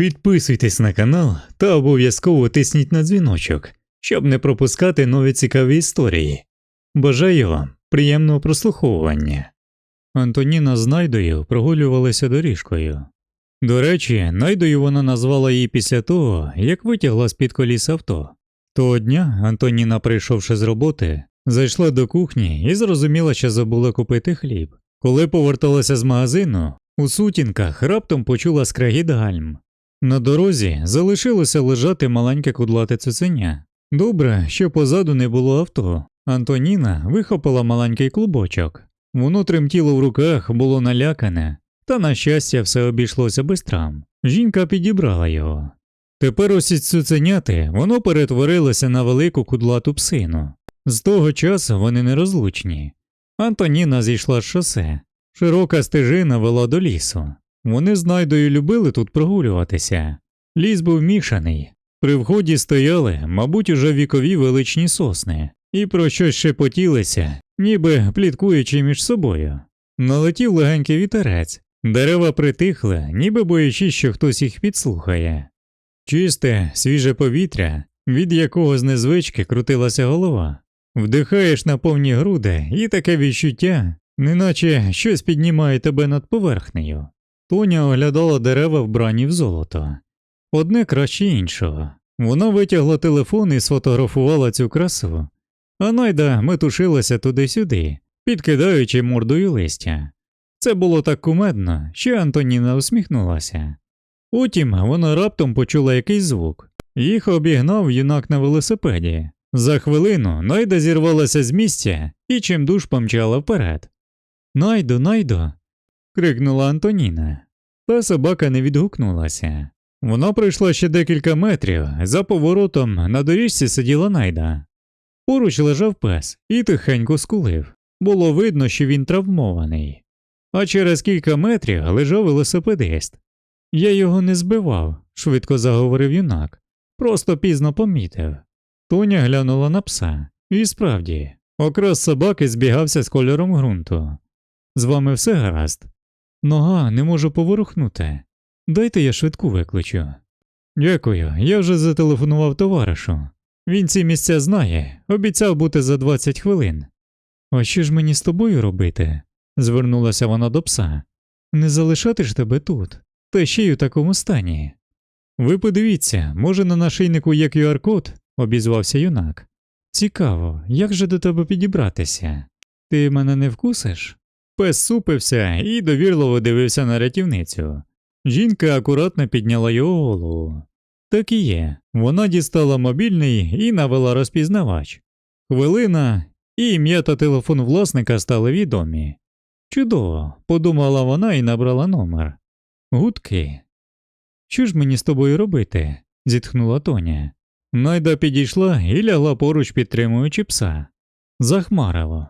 Підписуйтесь на канал та обов'язково тисніть на дзвіночок, щоб не пропускати нові цікаві історії. Бажаю вам приємного прослуховування. Антоніна з Найдою прогулювалися доріжкою. До речі, Найдою вона назвала її після того, як витягла з під коліс авто. Того дня Антоніна, прийшовши з роботи, зайшла до кухні і зрозуміла, що забула купити хліб. Коли поверталася з магазину, у сутінках раптом почула скрегіт гальм. На дорозі залишилося лежати маленьке кудлате цуценя. Добре, що позаду не було авто. Антоніна вихопила маленький клубочок. Воно тремтіло в руках, було налякане, та, на щастя, все обійшлося без травм. Жінка підібрала його. Тепер ось із цуценяти воно перетворилося на велику кудлату псину. З того часу вони нерозлучні. Антоніна зійшла з шосе. Широка стежина вела до лісу. Вони з Найдою любили тут прогулюватися. Ліс був мішаний. При вході стояли, мабуть, уже вікові величні сосни, і про щось шепотілися, ніби пліткуючи між собою. Налетів легенький вітерець, дерева притихли, ніби боячись, що хтось їх підслухає. Чисте, свіже повітря, від якого з незвички крутилася голова. Вдихаєш на повні груди, і таке відчуття, неначе щось піднімає тебе над поверхнею. Тоня оглядала дерева вбрані в золото. Одне краще іншого. Вона витягла телефон і сфотографувала цю красу, а найда метушилася туди-сюди, підкидаючи мордою листя. Це було так кумедно, що Антоніна усміхнулася. Потім вона раптом почула якийсь звук. Їх обігнав юнак на велосипеді. За хвилину найда зірвалася з місця і чимдуж помчала вперед. Найдо, найдо. Крикнула Антоніна. Та собака не відгукнулася. Вона пройшла ще декілька метрів, за поворотом на доріжці сиділа найда. Поруч лежав пес і тихенько скулив. Було видно, що він травмований. А через кілька метрів лежав велосипедист. Я його не збивав, швидко заговорив юнак. Просто пізно помітив. Тоня глянула на пса. І справді, окрас собаки збігався з кольором ґрунту. З вами все гаразд? Нога не можу поворухнути. Дайте я швидку викличу. Дякую, я вже зателефонував товаришу. Він ці місця знає, обіцяв бути за 20 хвилин. А що ж мені з тобою робити? звернулася вона до пса. Не залишати ж тебе тут, та ще й у такому стані. Ви подивіться, може на нашийнику є QR-код, обізвався юнак. Цікаво, як же до тебе підібратися? Ти мене не вкусиш? Пес супився і довірливо дивився на рятівницю. Жінка акуратно підняла його голову. Так і є. Вона дістала мобільний і навела розпізнавач. Хвилина, і ім'я та телефон власника стали відомі. Чудово, подумала вона і набрала номер. Гудки. Що ж мені з тобою робити? зітхнула Тоня. Найда підійшла і лягла поруч, підтримуючи пса. Захмарило.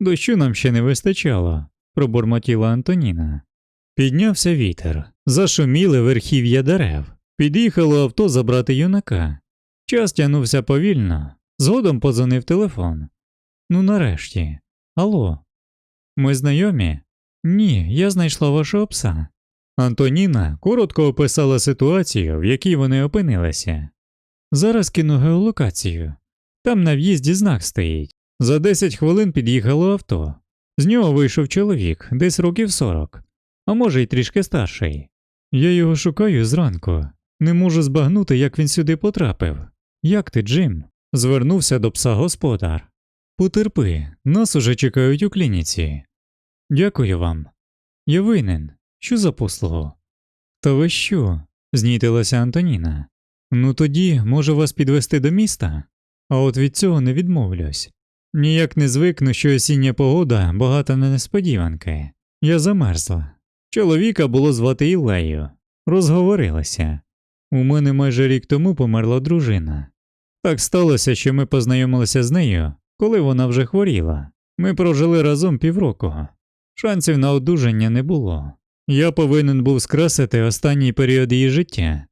Дощу нам ще не вистачало, пробурмотіла Антоніна. Піднявся вітер, зашуміли верхів'я дерев. Під'їхало авто забрати юнака. Час тягнувся повільно, згодом позвонив телефон. Ну, нарешті. Алло. Ми знайомі? Ні, я знайшла вашого пса. Антоніна коротко описала ситуацію, в якій вони опинилися. Зараз кину геолокацію. Там на в'їзді знак стоїть. За 10 хвилин під'їхало авто. З нього вийшов чоловік, десь років 40, а може й трішки старший. Я його шукаю зранку. Не можу збагнути, як він сюди потрапив. Як ти, Джим? звернувся до пса господар. Потерпи, нас уже чекають у клініці. Дякую вам. Я винен. Що за послугу? Та ви що? знітилася Антоніна. Ну тоді може вас підвести до міста, а от від цього не відмовлюсь. Ніяк не звикну, що осіння погода багата на несподіванки. Я замерзла. Чоловіка було звати Ілею. Розговорилися. У мене майже рік тому померла дружина. Так сталося, що ми познайомилися з нею, коли вона вже хворіла. Ми прожили разом півроку. Шансів на одужання не було. Я повинен був скрасити останній період її життя.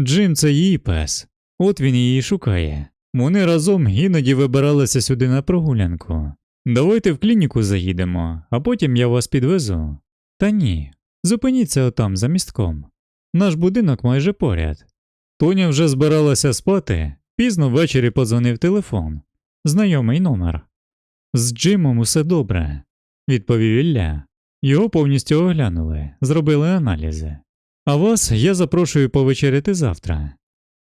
Джим це її пес, от він її шукає. Вони разом іноді вибиралися сюди на прогулянку. Давайте в клініку заїдемо, а потім я вас підвезу. Та ні, зупиніться отам за містком. Наш будинок майже поряд. Тоня вже збиралася спати, пізно ввечері подзвонив телефон. Знайомий номер. З Джимом усе добре, відповів Ілля. Його повністю оглянули, зробили аналізи. А вас я запрошую повечеряти завтра.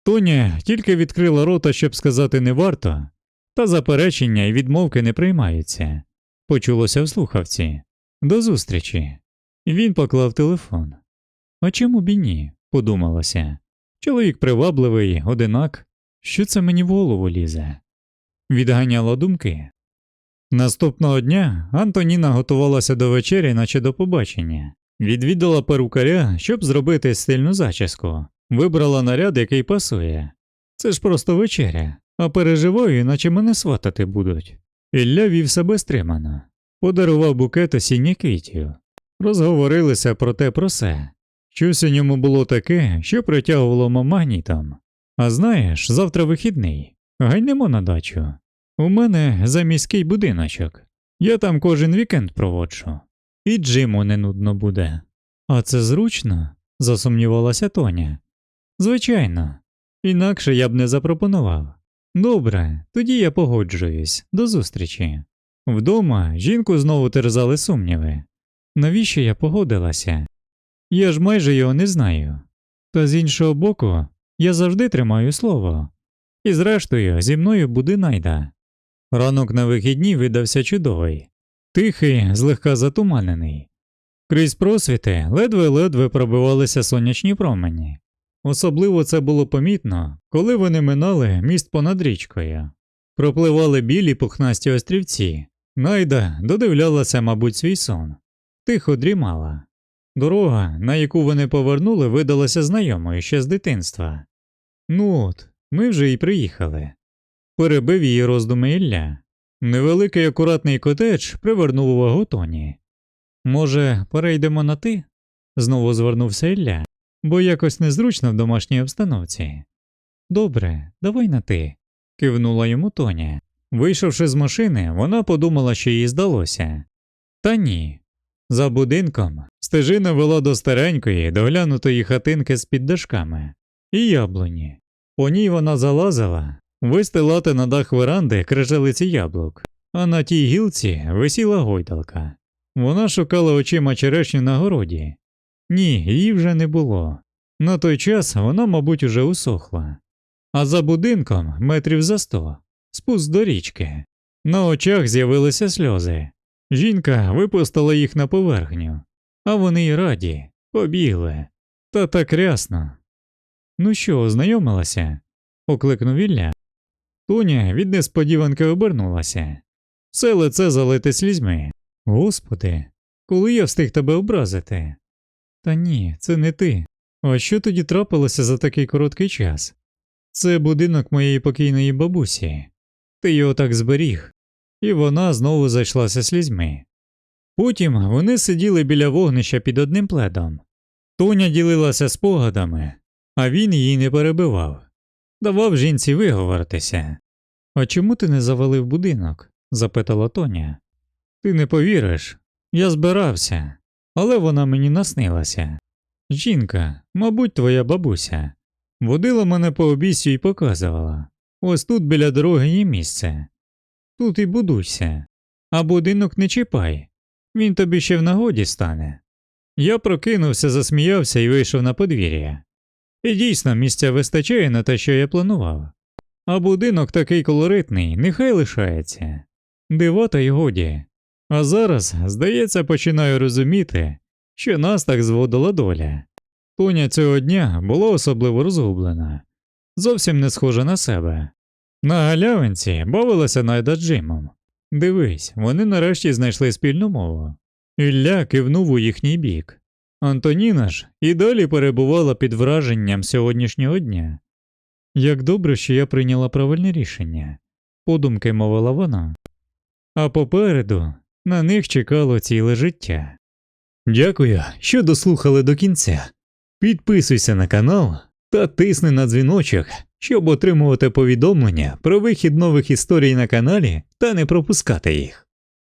Тоня тільки відкрила рота, щоб сказати не варто, та заперечення і відмовки не приймаються. Почулося в слухавці. До зустрічі. Він поклав телефон. А чому б і ні? подумалося. Чоловік привабливий, одинак. Що це мені в голову лізе? Відганяло думки. Наступного дня Антоніна готувалася до вечері, наче до побачення. Відвідала перукаря, щоб зробити стильну зачіску. Вибрала наряд, який пасує. Це ж просто вечеря, а переживаю, наче мене сватати будуть. Ілля вів себе стримано, подарував букет осіння квітів. Розговорилися про те про се. Щось у ньому було таке, що притягувало магнітом. А знаєш, завтра вихідний. Гайнемо на дачу. У мене заміський будиночок. Я там кожен вікенд проводжу. І Джиму не нудно буде. А це зручно? засумнівалася Тоня. Звичайно, інакше я б не запропонував. Добре, тоді я погоджуюсь, до зустрічі. Вдома жінку знову терзали сумніви. Навіщо я погодилася? Я ж майже його не знаю. Та з іншого боку, я завжди тримаю слово. І зрештою, зі мною буде найда. Ранок на вихідні видався чудовий, тихий, злегка затуманений. Крізь просвіти ледве-ледве пробивалися сонячні промені. Особливо це було помітно, коли вони минали міст понад річкою. Пропливали білі пухнасті острівці. Найда додивлялася, мабуть, свій сон. Тихо дрімала. Дорога, на яку вони повернули, видалася знайомою ще з дитинства. Ну от, ми вже й приїхали. Перебив її роздуми Ілля. Невеликий акуратний котедж привернув увагу Тоні. Може, перейдемо на ти? знову звернувся Ілля, бо якось незручно в домашній обстановці. Добре, давай на ти, кивнула йому Тоня. Вийшовши з машини, вона подумала, що їй здалося. Та ні. За будинком стежина вела до старенької, доглянутої хатинки з під дашками і яблуні. По ній вона залазила, вистилати на дах веранди крижалиці яблук, а на тій гілці висіла гойдалка. Вона шукала очима черешню на городі. Ні, її вже не було. На той час вона, мабуть, уже усохла. А за будинком, метрів за сто, спуск до річки. На очах з'явилися сльози. Жінка випустила їх на поверхню, а вони й раді, побігли. Та так рясно. Ну що, ознайомилася? окликнув Ілля. Тоня від несподіванки обернулася. Все лице залите слізьми. Господи, коли я встиг тебе образити? Та ні, це не ти. А що тоді трапилося за такий короткий час? Це будинок моєї покійної бабусі. Ти його так зберіг. І вона знову зайшлася слізьми. Потім вони сиділи біля вогнища під одним пледом. Тоня ділилася спогадами, а він її не перебивав. Давав жінці виговоритися. А чому ти не завалив будинок? запитала Тоня. Ти не повіриш, я збирався, але вона мені наснилася. Жінка, мабуть, твоя бабуся, водила мене по обіссю і показувала ось тут біля дороги є місце. Тут і будуйся, а будинок не чіпай, він тобі ще в нагоді стане. Я прокинувся, засміявся і вийшов на подвір'я. І дійсно місця вистачає на те, що я планував. А будинок такий колоритний, нехай лишається. Дивота й годі. А зараз, здається, починаю розуміти, що нас так зводила доля. Тоня цього дня була особливо розгублена, зовсім не схожа на себе. На галявинці бавилася найда Джимом. Дивись, вони нарешті знайшли спільну мову. Ілля кивнув у їхній бік. Антоніна ж і далі перебувала під враженням сьогоднішнього дня. Як добре, що я прийняла правильне рішення, подумки мовила вона. А попереду на них чекало ціле життя. Дякую, що дослухали до кінця. Підписуйся на канал та тисни на дзвіночок, щоб отримувати повідомлення про вихід нових історій на каналі та не пропускати їх.